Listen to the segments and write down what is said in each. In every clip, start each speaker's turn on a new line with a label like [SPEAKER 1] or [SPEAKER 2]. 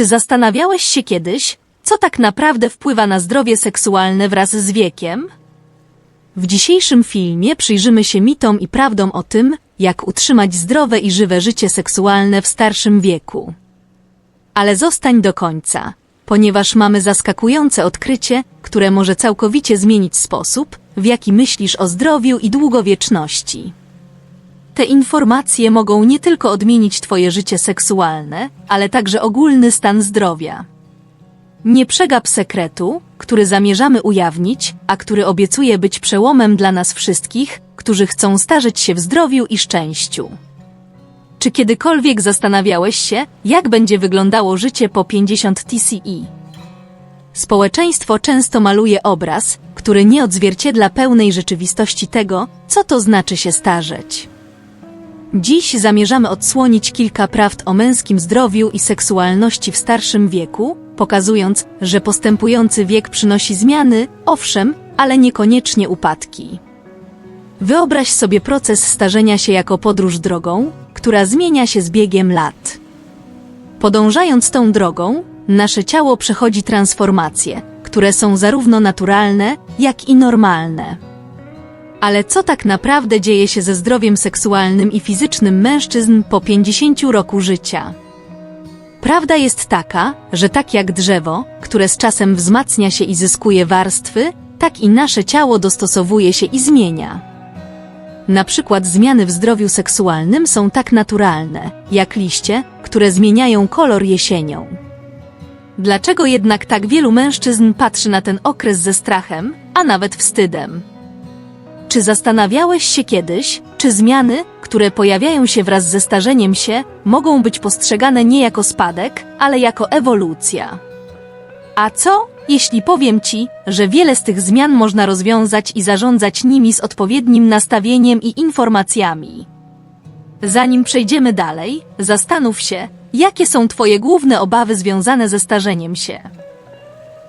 [SPEAKER 1] Czy zastanawiałeś się kiedyś, co tak naprawdę wpływa na zdrowie seksualne wraz z wiekiem? W dzisiejszym filmie przyjrzymy się mitom i prawdom o tym, jak utrzymać zdrowe i żywe życie seksualne w starszym wieku. Ale zostań do końca, ponieważ mamy zaskakujące odkrycie, które może całkowicie zmienić sposób, w jaki myślisz o zdrowiu i długowieczności. Te informacje mogą nie tylko odmienić Twoje życie seksualne, ale także ogólny stan zdrowia. Nie przegap sekretu, który zamierzamy ujawnić, a który obiecuje być przełomem dla nas wszystkich, którzy chcą starzeć się w zdrowiu i szczęściu. Czy kiedykolwiek zastanawiałeś się, jak będzie wyglądało życie po 50 TCE? Społeczeństwo często maluje obraz, który nie odzwierciedla pełnej rzeczywistości tego, co to znaczy się starzeć. Dziś zamierzamy odsłonić kilka prawd o męskim zdrowiu i seksualności w starszym wieku, pokazując, że postępujący wiek przynosi zmiany, owszem, ale niekoniecznie upadki. Wyobraź sobie proces starzenia się jako podróż drogą, która zmienia się z biegiem lat. Podążając tą drogą, nasze ciało przechodzi transformacje, które są zarówno naturalne, jak i normalne. Ale co tak naprawdę dzieje się ze zdrowiem seksualnym i fizycznym mężczyzn po 50 roku życia? Prawda jest taka, że tak jak drzewo, które z czasem wzmacnia się i zyskuje warstwy, tak i nasze ciało dostosowuje się i zmienia. Na przykład zmiany w zdrowiu seksualnym są tak naturalne, jak liście, które zmieniają kolor jesienią. Dlaczego jednak tak wielu mężczyzn patrzy na ten okres ze strachem, a nawet wstydem? Czy zastanawiałeś się kiedyś, czy zmiany, które pojawiają się wraz ze starzeniem się, mogą być postrzegane nie jako spadek, ale jako ewolucja? A co, jeśli powiem ci, że wiele z tych zmian można rozwiązać i zarządzać nimi z odpowiednim nastawieniem i informacjami? Zanim przejdziemy dalej, zastanów się, jakie są Twoje główne obawy związane ze starzeniem się.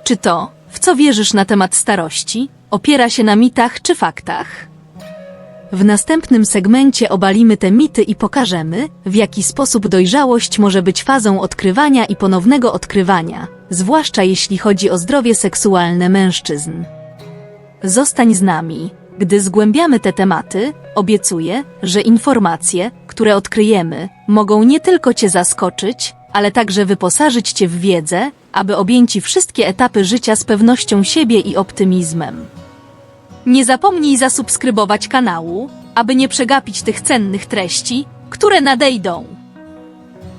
[SPEAKER 1] Czy to, w co wierzysz na temat starości, opiera się na mitach czy faktach? W następnym segmencie obalimy te mity i pokażemy, w jaki sposób dojrzałość może być fazą odkrywania i ponownego odkrywania, zwłaszcza jeśli chodzi o zdrowie seksualne mężczyzn. Zostań z nami. Gdy zgłębiamy te tematy, obiecuję, że informacje, które odkryjemy, mogą nie tylko Cię zaskoczyć, ale także wyposażyć Cię w wiedzę, aby objęci wszystkie etapy życia z pewnością siebie i optymizmem. Nie zapomnij zasubskrybować kanału, aby nie przegapić tych cennych treści, które nadejdą.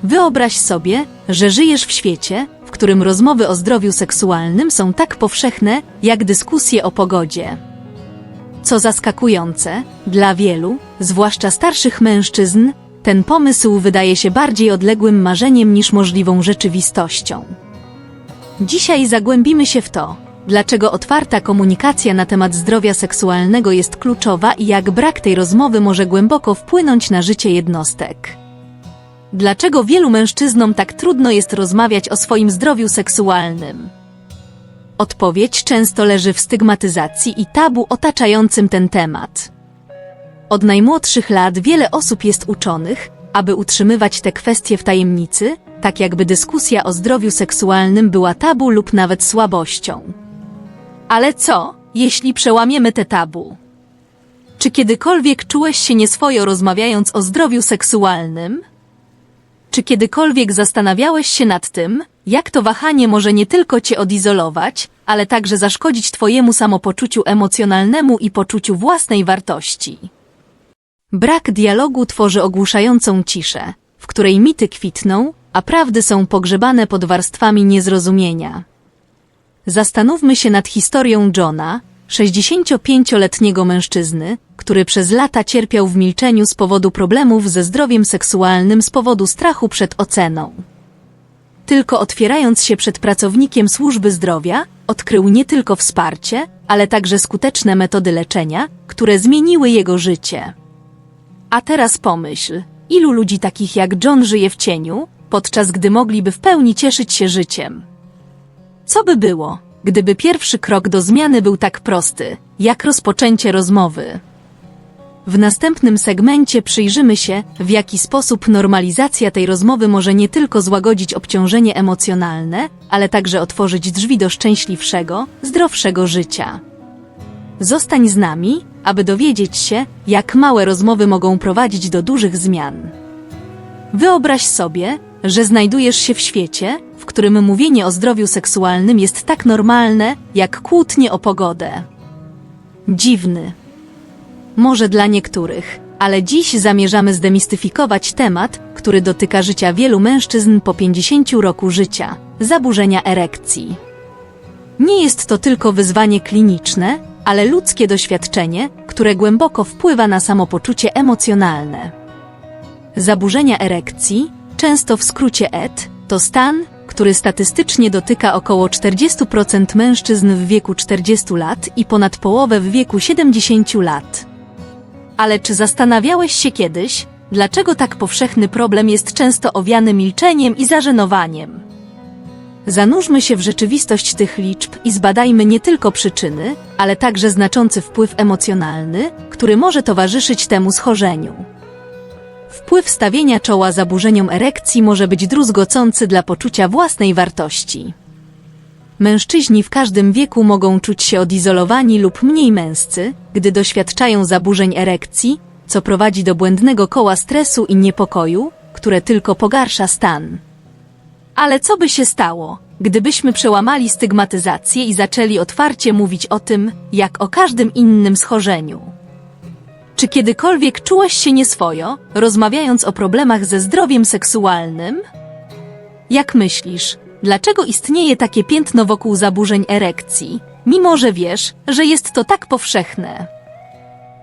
[SPEAKER 1] Wyobraź sobie, że żyjesz w świecie, w którym rozmowy o zdrowiu seksualnym są tak powszechne, jak dyskusje o pogodzie. Co zaskakujące, dla wielu, zwłaszcza starszych mężczyzn, ten pomysł wydaje się bardziej odległym marzeniem niż możliwą rzeczywistością. Dzisiaj zagłębimy się w to, dlaczego otwarta komunikacja na temat zdrowia seksualnego jest kluczowa i jak brak tej rozmowy może głęboko wpłynąć na życie jednostek. Dlaczego wielu mężczyznom tak trudno jest rozmawiać o swoim zdrowiu seksualnym? Odpowiedź często leży w stygmatyzacji i tabu otaczającym ten temat. Od najmłodszych lat wiele osób jest uczonych, aby utrzymywać te kwestie w tajemnicy, tak jakby dyskusja o zdrowiu seksualnym była tabu lub nawet słabością. Ale co, jeśli przełamiemy te tabu? Czy kiedykolwiek czułeś się nieswojo rozmawiając o zdrowiu seksualnym? Czy kiedykolwiek zastanawiałeś się nad tym, jak to wahanie może nie tylko cię odizolować, ale także zaszkodzić twojemu samopoczuciu emocjonalnemu i poczuciu własnej wartości? Brak dialogu tworzy ogłuszającą ciszę, w której mity kwitną, a prawdy są pogrzebane pod warstwami niezrozumienia. Zastanówmy się nad historią Johna, 65-letniego mężczyzny, który przez lata cierpiał w milczeniu z powodu problemów ze zdrowiem seksualnym z powodu strachu przed oceną. Tylko otwierając się przed pracownikiem służby zdrowia, odkrył nie tylko wsparcie, ale także skuteczne metody leczenia, które zmieniły jego życie. A teraz pomyśl, ilu ludzi takich jak John żyje w cieniu, podczas gdy mogliby w pełni cieszyć się życiem. Co by było, gdyby pierwszy krok do zmiany był tak prosty, jak rozpoczęcie rozmowy? W następnym segmencie przyjrzymy się, w jaki sposób normalizacja tej rozmowy może nie tylko złagodzić obciążenie emocjonalne, ale także otworzyć drzwi do szczęśliwszego, zdrowszego życia. Zostań z nami, aby dowiedzieć się, jak małe rozmowy mogą prowadzić do dużych zmian. Wyobraź sobie, że znajdujesz się w świecie, w którym mówienie o zdrowiu seksualnym jest tak normalne, jak kłótnie o pogodę. Dziwny. Może dla niektórych, ale dziś zamierzamy zdemistyfikować temat, który dotyka życia wielu mężczyzn po 50 roku życia zaburzenia erekcji. Nie jest to tylko wyzwanie kliniczne, ale ludzkie doświadczenie, które głęboko wpływa na samopoczucie emocjonalne. Zaburzenia erekcji, często w skrócie ET, to stan, który statystycznie dotyka około 40% mężczyzn w wieku 40 lat i ponad połowę w wieku 70 lat. Ale czy zastanawiałeś się kiedyś, dlaczego tak powszechny problem jest często owiany milczeniem i zażenowaniem? Zanurzmy się w rzeczywistość tych liczb i zbadajmy nie tylko przyczyny, ale także znaczący wpływ emocjonalny, który może towarzyszyć temu schorzeniu. Wpływ stawienia czoła zaburzeniom erekcji może być druzgocący dla poczucia własnej wartości. Mężczyźni w każdym wieku mogą czuć się odizolowani lub mniej męscy, gdy doświadczają zaburzeń erekcji, co prowadzi do błędnego koła stresu i niepokoju, które tylko pogarsza stan. Ale co by się stało, gdybyśmy przełamali stygmatyzację i zaczęli otwarcie mówić o tym, jak o każdym innym schorzeniu? Czy kiedykolwiek czułaś się nieswojo, rozmawiając o problemach ze zdrowiem seksualnym? Jak myślisz, dlaczego istnieje takie piętno wokół zaburzeń erekcji, mimo że wiesz, że jest to tak powszechne?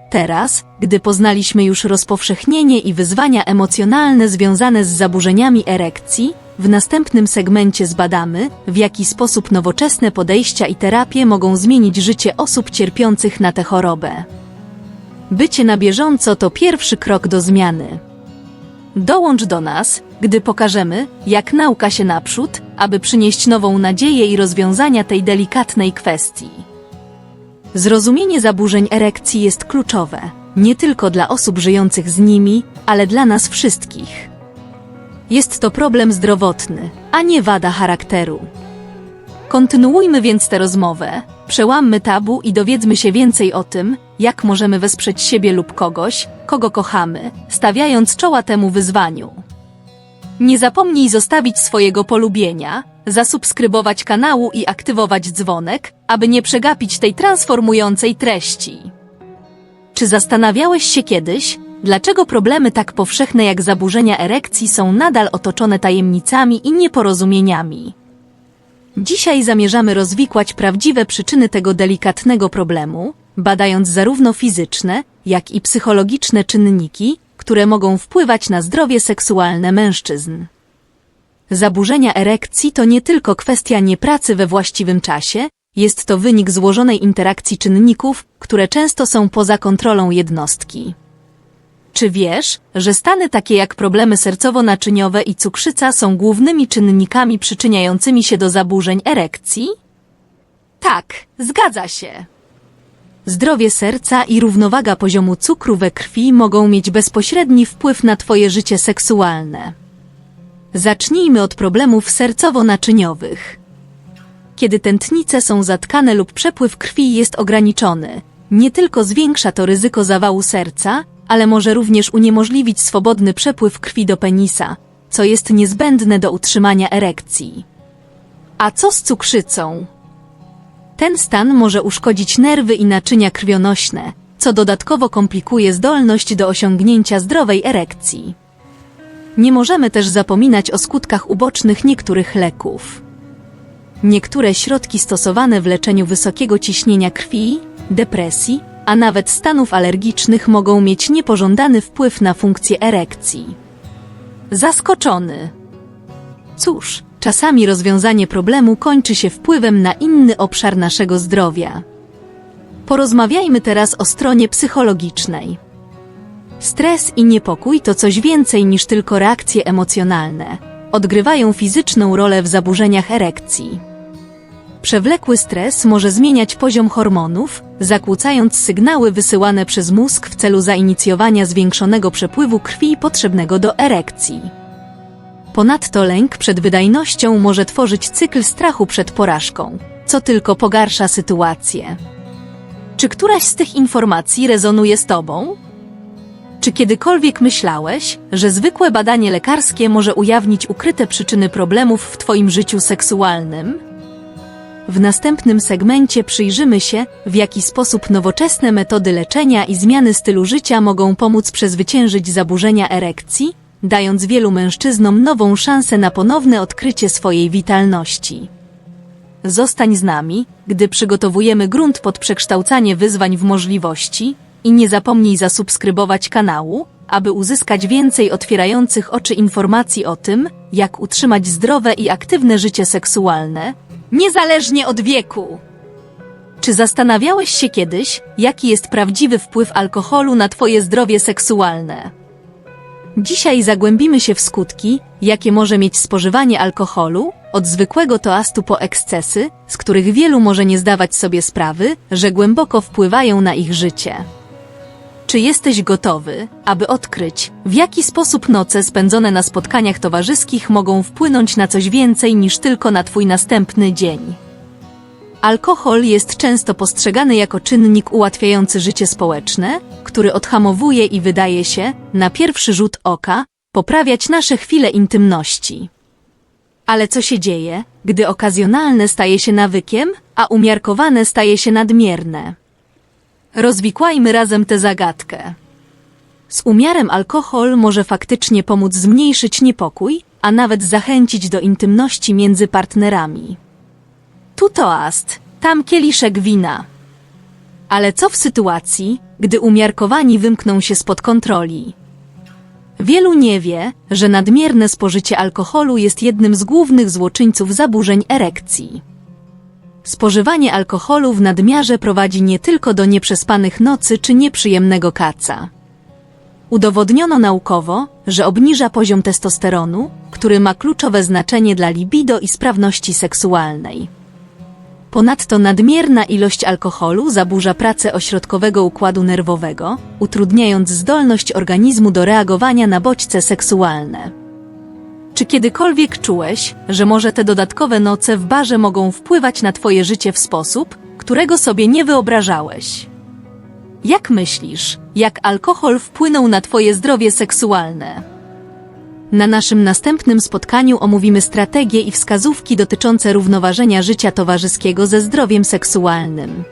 [SPEAKER 1] Teraz, gdy poznaliśmy już rozpowszechnienie i wyzwania emocjonalne związane z zaburzeniami erekcji, w następnym segmencie zbadamy, w jaki sposób nowoczesne podejścia i terapie mogą zmienić życie osób cierpiących na tę chorobę. Bycie na bieżąco to pierwszy krok do zmiany. Dołącz do nas, gdy pokażemy, jak nauka się naprzód, aby przynieść nową nadzieję i rozwiązania tej delikatnej kwestii. Zrozumienie zaburzeń erekcji jest kluczowe, nie tylko dla osób żyjących z nimi, ale dla nas wszystkich. Jest to problem zdrowotny, a nie wada charakteru. Kontynuujmy więc tę rozmowę, przełammy tabu i dowiedzmy się więcej o tym, jak możemy wesprzeć siebie lub kogoś, kogo kochamy, stawiając czoła temu wyzwaniu. Nie zapomnij zostawić swojego polubienia, zasubskrybować kanału i aktywować dzwonek, aby nie przegapić tej transformującej treści. Czy zastanawiałeś się kiedyś, dlaczego problemy tak powszechne jak zaburzenia erekcji są nadal otoczone tajemnicami i nieporozumieniami? Dzisiaj zamierzamy rozwikłać prawdziwe przyczyny tego delikatnego problemu, badając zarówno fizyczne, jak i psychologiczne czynniki, które mogą wpływać na zdrowie seksualne mężczyzn. Zaburzenia erekcji to nie tylko kwestia niepracy we właściwym czasie, jest to wynik złożonej interakcji czynników, które często są poza kontrolą jednostki. Czy wiesz, że stany takie jak problemy sercowo-naczyniowe i cukrzyca są głównymi czynnikami przyczyniającymi się do zaburzeń erekcji? Tak, zgadza się. Zdrowie serca i równowaga poziomu cukru we krwi mogą mieć bezpośredni wpływ na Twoje życie seksualne. Zacznijmy od problemów sercowo-naczyniowych. Kiedy tętnice są zatkane lub przepływ krwi jest ograniczony, nie tylko zwiększa to ryzyko zawału serca, ale może również uniemożliwić swobodny przepływ krwi do penisa, co jest niezbędne do utrzymania erekcji. A co z cukrzycą? Ten stan może uszkodzić nerwy i naczynia krwionośne, co dodatkowo komplikuje zdolność do osiągnięcia zdrowej erekcji. Nie możemy też zapominać o skutkach ubocznych niektórych leków. Niektóre środki stosowane w leczeniu wysokiego ciśnienia krwi, depresji, a nawet stanów alergicznych mogą mieć niepożądany wpływ na funkcję erekcji. Zaskoczony. Cóż, czasami rozwiązanie problemu kończy się wpływem na inny obszar naszego zdrowia. Porozmawiajmy teraz o stronie psychologicznej. Stres i niepokój to coś więcej niż tylko reakcje emocjonalne. Odgrywają fizyczną rolę w zaburzeniach erekcji. Przewlekły stres może zmieniać poziom hormonów, zakłócając sygnały wysyłane przez mózg w celu zainicjowania zwiększonego przepływu krwi potrzebnego do erekcji. Ponadto lęk przed wydajnością może tworzyć cykl strachu przed porażką, co tylko pogarsza sytuację. Czy któraś z tych informacji rezonuje z Tobą? Czy kiedykolwiek myślałeś, że zwykłe badanie lekarskie może ujawnić ukryte przyczyny problemów w Twoim życiu seksualnym? W następnym segmencie przyjrzymy się, w jaki sposób nowoczesne metody leczenia i zmiany stylu życia mogą pomóc przezwyciężyć zaburzenia erekcji, dając wielu mężczyznom nową szansę na ponowne odkrycie swojej witalności. Zostań z nami, gdy przygotowujemy grunt pod przekształcanie wyzwań w możliwości i nie zapomnij zasubskrybować kanału, aby uzyskać więcej otwierających oczy informacji o tym, jak utrzymać zdrowe i aktywne życie seksualne, niezależnie od wieku. Czy zastanawiałeś się kiedyś, jaki jest prawdziwy wpływ alkoholu na Twoje zdrowie seksualne? Dzisiaj zagłębimy się w skutki, jakie może mieć spożywanie alkoholu, od zwykłego toastu po ekscesy, z których wielu może nie zdawać sobie sprawy, że głęboko wpływają na ich życie. Czy jesteś gotowy, aby odkryć, w jaki sposób noce spędzone na spotkaniach towarzyskich mogą wpłynąć na coś więcej niż tylko na Twój następny dzień? Alkohol jest często postrzegany jako czynnik ułatwiający życie społeczne, który odhamowuje i wydaje się, na pierwszy rzut oka, poprawiać nasze chwile intymności. Ale co się dzieje, gdy okazjonalne staje się nawykiem, a umiarkowane staje się nadmierne? Rozwikłajmy razem tę zagadkę. Z umiarem alkohol może faktycznie pomóc zmniejszyć niepokój, a nawet zachęcić do intymności między partnerami. Tu toast, tam kieliszek wina. Ale co w sytuacji, gdy umiarkowani wymkną się spod kontroli? Wielu nie wie, że nadmierne spożycie alkoholu jest jednym z głównych złoczyńców zaburzeń erekcji. Spożywanie alkoholu w nadmiarze prowadzi nie tylko do nieprzespanych nocy czy nieprzyjemnego kaca. Udowodniono naukowo, że obniża poziom testosteronu, który ma kluczowe znaczenie dla libido i sprawności seksualnej. Ponadto nadmierna ilość alkoholu zaburza pracę ośrodkowego układu nerwowego, utrudniając zdolność organizmu do reagowania na bodźce seksualne. Czy kiedykolwiek czułeś, że może te dodatkowe noce w barze mogą wpływać na Twoje życie w sposób, którego sobie nie wyobrażałeś? Jak myślisz, jak alkohol wpłynął na Twoje zdrowie seksualne? Na naszym następnym spotkaniu omówimy strategie i wskazówki dotyczące równoważenia życia towarzyskiego ze zdrowiem seksualnym.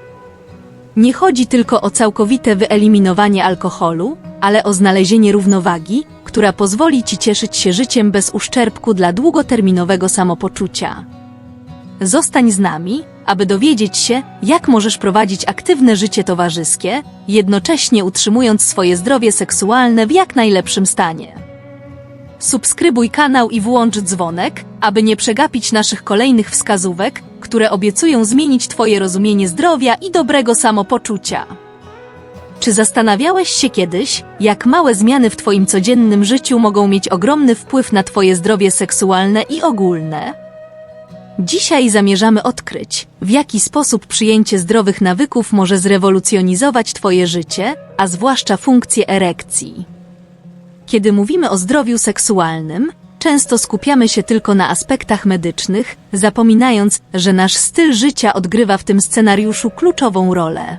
[SPEAKER 1] Nie chodzi tylko o całkowite wyeliminowanie alkoholu, ale o znalezienie równowagi, która pozwoli Ci cieszyć się życiem bez uszczerbku dla długoterminowego samopoczucia. Zostań z nami, aby dowiedzieć się, jak możesz prowadzić aktywne życie towarzyskie, jednocześnie utrzymując swoje zdrowie seksualne w jak najlepszym stanie. Subskrybuj kanał i włącz dzwonek, aby nie przegapić naszych kolejnych wskazówek, które obiecują zmienić Twoje rozumienie zdrowia i dobrego samopoczucia. Czy zastanawiałeś się kiedyś, jak małe zmiany w Twoim codziennym życiu mogą mieć ogromny wpływ na Twoje zdrowie seksualne i ogólne? Dzisiaj zamierzamy odkryć, w jaki sposób przyjęcie zdrowych nawyków może zrewolucjonizować Twoje życie, a zwłaszcza funkcję erekcji. Kiedy mówimy o zdrowiu seksualnym, często skupiamy się tylko na aspektach medycznych, zapominając, że nasz styl życia odgrywa w tym scenariuszu kluczową rolę.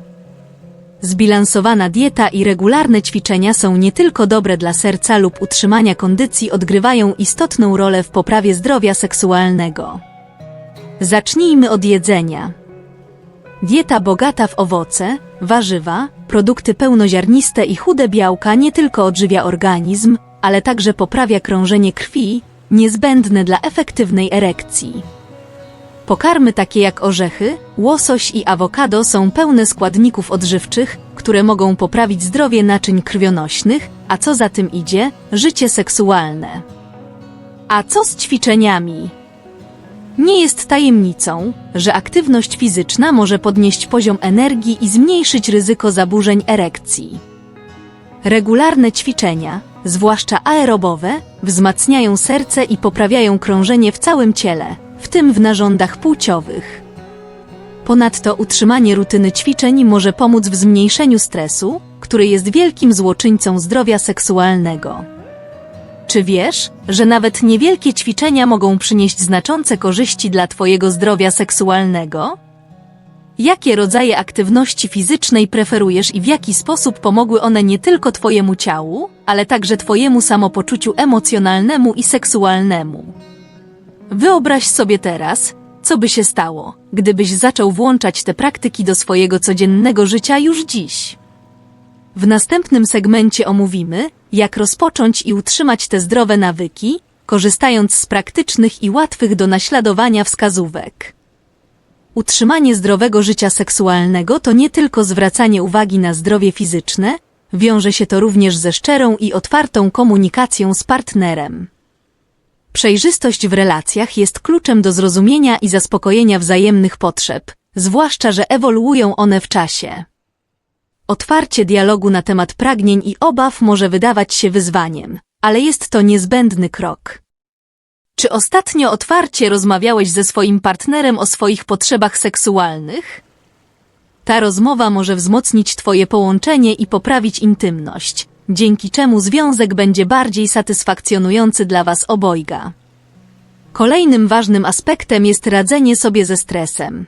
[SPEAKER 1] Zbilansowana dieta i regularne ćwiczenia są nie tylko dobre dla serca lub utrzymania kondycji, odgrywają istotną rolę w poprawie zdrowia seksualnego. Zacznijmy od jedzenia. Dieta bogata w owoce, warzywa, produkty pełnoziarniste i chude białka nie tylko odżywia organizm, ale także poprawia krążenie krwi, niezbędne dla efektywnej erekcji. Pokarmy takie jak orzechy, łosoś i awokado są pełne składników odżywczych, które mogą poprawić zdrowie naczyń krwionośnych, a co za tym idzie, życie seksualne. A co z ćwiczeniami? Nie jest tajemnicą, że aktywność fizyczna może podnieść poziom energii i zmniejszyć ryzyko zaburzeń erekcji. Regularne ćwiczenia, zwłaszcza aerobowe, wzmacniają serce i poprawiają krążenie w całym ciele, w tym w narządach płciowych. Ponadto utrzymanie rutyny ćwiczeń może pomóc w zmniejszeniu stresu, który jest wielkim złoczyńcą zdrowia seksualnego. Czy wiesz, że nawet niewielkie ćwiczenia mogą przynieść znaczące korzyści dla Twojego zdrowia seksualnego? Jakie rodzaje aktywności fizycznej preferujesz i w jaki sposób pomogły one nie tylko Twojemu ciału, ale także Twojemu samopoczuciu emocjonalnemu i seksualnemu? Wyobraź sobie teraz, co by się stało, gdybyś zaczął włączać te praktyki do swojego codziennego życia już dziś. W następnym segmencie omówimy, jak rozpocząć i utrzymać te zdrowe nawyki, korzystając z praktycznych i łatwych do naśladowania wskazówek. Utrzymanie zdrowego życia seksualnego to nie tylko zwracanie uwagi na zdrowie fizyczne, wiąże się to również ze szczerą i otwartą komunikacją z partnerem. Przejrzystość w relacjach jest kluczem do zrozumienia i zaspokojenia wzajemnych potrzeb, zwłaszcza że ewoluują one w czasie. Otwarcie dialogu na temat pragnień i obaw może wydawać się wyzwaniem, ale jest to niezbędny krok. Czy ostatnio otwarcie rozmawiałeś ze swoim partnerem o swoich potrzebach seksualnych? Ta rozmowa może wzmocnić Twoje połączenie i poprawić intymność, dzięki czemu związek będzie bardziej satysfakcjonujący dla Was obojga. Kolejnym ważnym aspektem jest radzenie sobie ze stresem.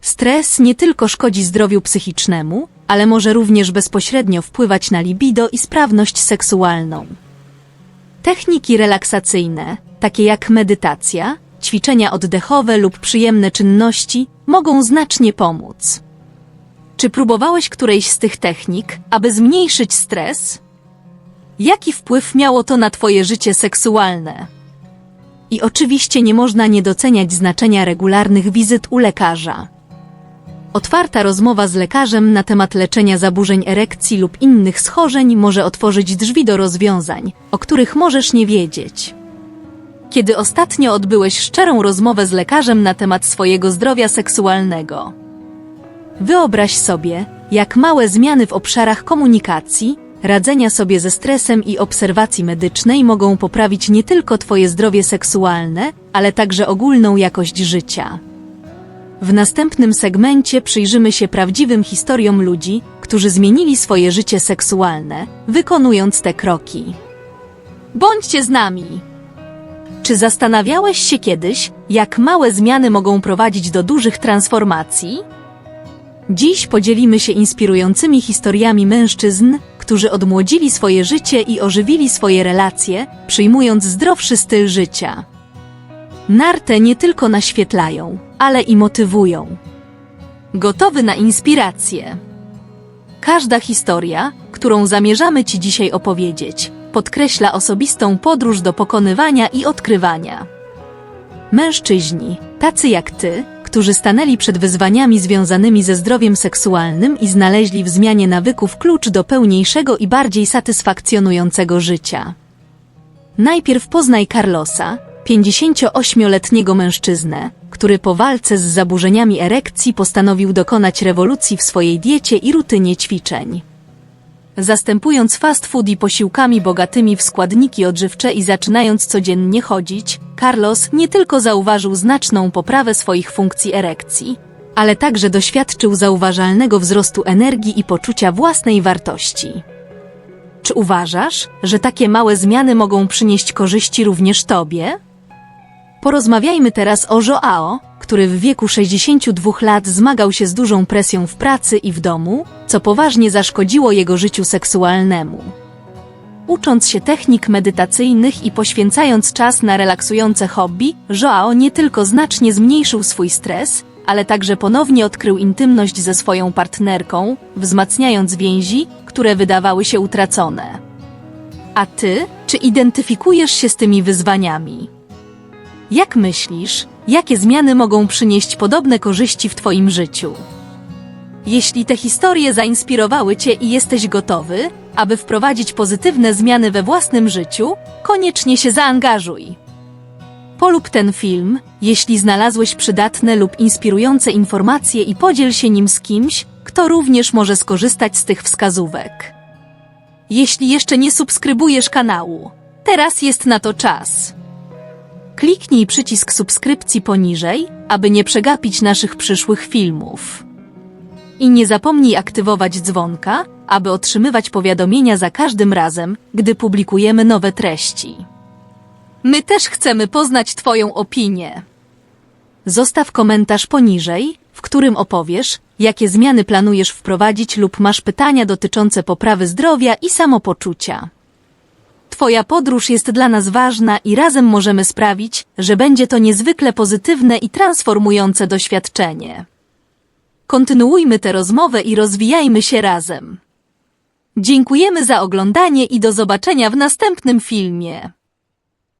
[SPEAKER 1] Stres nie tylko szkodzi zdrowiu psychicznemu, ale może również bezpośrednio wpływać na libido i sprawność seksualną. Techniki relaksacyjne, takie jak medytacja, ćwiczenia oddechowe lub przyjemne czynności, mogą znacznie pomóc. Czy próbowałeś którejś z tych technik, aby zmniejszyć stres? Jaki wpływ miało to na Twoje życie seksualne? I oczywiście nie można nie doceniać znaczenia regularnych wizyt u lekarza. Otwarta rozmowa z lekarzem na temat leczenia zaburzeń erekcji lub innych schorzeń może otworzyć drzwi do rozwiązań, o których możesz nie wiedzieć. Kiedy ostatnio odbyłeś szczerą rozmowę z lekarzem na temat swojego zdrowia seksualnego? Wyobraź sobie, jak małe zmiany w obszarach komunikacji, radzenia sobie ze stresem i obserwacji medycznej mogą poprawić nie tylko Twoje zdrowie seksualne, ale także ogólną jakość życia. W następnym segmencie przyjrzymy się prawdziwym historiom ludzi, którzy zmienili swoje życie seksualne, wykonując te kroki. Bądźcie z nami! Czy zastanawiałeś się kiedyś, jak małe zmiany mogą prowadzić do dużych transformacji? Dziś podzielimy się inspirującymi historiami mężczyzn, którzy odmłodzili swoje życie i ożywili swoje relacje, przyjmując zdrowszy styl życia. Nartę nie tylko naświetlają, ale i motywują. Gotowy na inspirację. Każda historia, którą zamierzamy Ci dzisiaj opowiedzieć, podkreśla osobistą podróż do pokonywania i odkrywania. Mężczyźni, tacy jak Ty, którzy stanęli przed wyzwaniami związanymi ze zdrowiem seksualnym i znaleźli w zmianie nawyków klucz do pełniejszego i bardziej satysfakcjonującego życia. Najpierw poznaj Carlosa, 58-letniego mężczyznę, który po walce z zaburzeniami erekcji postanowił dokonać rewolucji w swojej diecie i rutynie ćwiczeń. Zastępując fast food i posiłkami bogatymi w składniki odżywcze i zaczynając codziennie chodzić, Carlos nie tylko zauważył znaczną poprawę swoich funkcji erekcji, ale także doświadczył zauważalnego wzrostu energii i poczucia własnej wartości. Czy uważasz, że takie małe zmiany mogą przynieść korzyści również Tobie? Porozmawiajmy teraz o Joao, który w wieku 62 lat zmagał się z dużą presją w pracy i w domu, co poważnie zaszkodziło jego życiu seksualnemu. Ucząc się technik medytacyjnych i poświęcając czas na relaksujące hobby, Joao nie tylko znacznie zmniejszył swój stres, ale także ponownie odkrył intymność ze swoją partnerką, wzmacniając więzi, które wydawały się utracone. A ty, czy identyfikujesz się z tymi wyzwaniami? Jak myślisz, jakie zmiany mogą przynieść podobne korzyści w Twoim życiu? Jeśli te historie zainspirowały Cię i jesteś gotowy, aby wprowadzić pozytywne zmiany we własnym życiu, koniecznie się zaangażuj. Polub ten film, jeśli znalazłeś przydatne lub inspirujące informacje i podziel się nim z kimś, kto również może skorzystać z tych wskazówek. Jeśli jeszcze nie subskrybujesz kanału, teraz jest na to czas. Kliknij przycisk subskrypcji poniżej, aby nie przegapić naszych przyszłych filmów. I nie zapomnij aktywować dzwonka, aby otrzymywać powiadomienia za każdym razem, gdy publikujemy nowe treści. My też chcemy poznać Twoją opinię. Zostaw komentarz poniżej, w którym opowiesz, jakie zmiany planujesz wprowadzić lub masz pytania dotyczące poprawy zdrowia i samopoczucia. Twoja podróż jest dla nas ważna i razem możemy sprawić, że będzie to niezwykle pozytywne i transformujące doświadczenie. Kontynuujmy tę rozmowę i rozwijajmy się razem. Dziękujemy za oglądanie i do zobaczenia w następnym filmie.